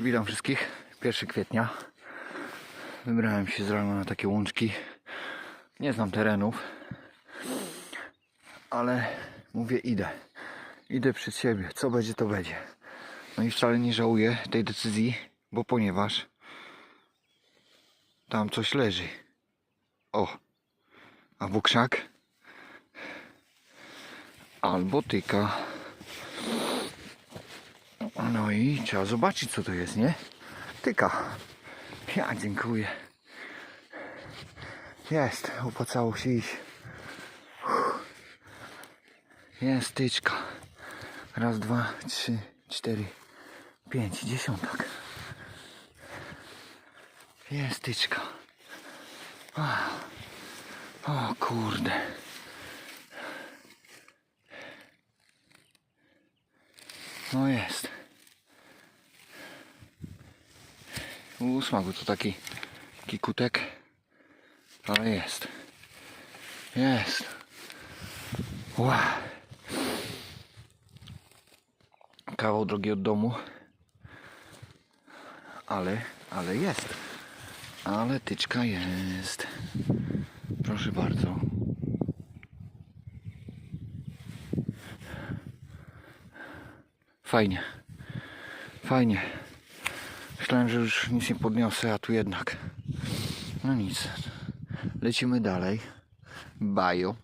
Witam wszystkich. 1 kwietnia. Wybrałem się z rana na takie łączki. Nie znam terenów, ale mówię idę. Idę przed siebie. Co będzie, to będzie. No i wcale nie żałuję tej decyzji, bo ponieważ tam coś leży. O, albo krzak, albo tyka. No i trzeba zobaczyć co to jest, nie? Tyka. Ja dziękuję. Jest, opłacało się iść. Jest tyczka. Raz, dwa, trzy, cztery, pięć, dziesiątek. Jest tyczka. O, o kurde. No jest. Ósma, to taki, taki kutek. Ale jest. Jest. Ła. Kawał drogi od domu. Ale, ale jest. Ale tyczka jest. Proszę bardzo. Fajnie. Fajnie. Myślałem, że już nic nie podniosę, a tu jednak. No nic. Lecimy dalej. Bajo.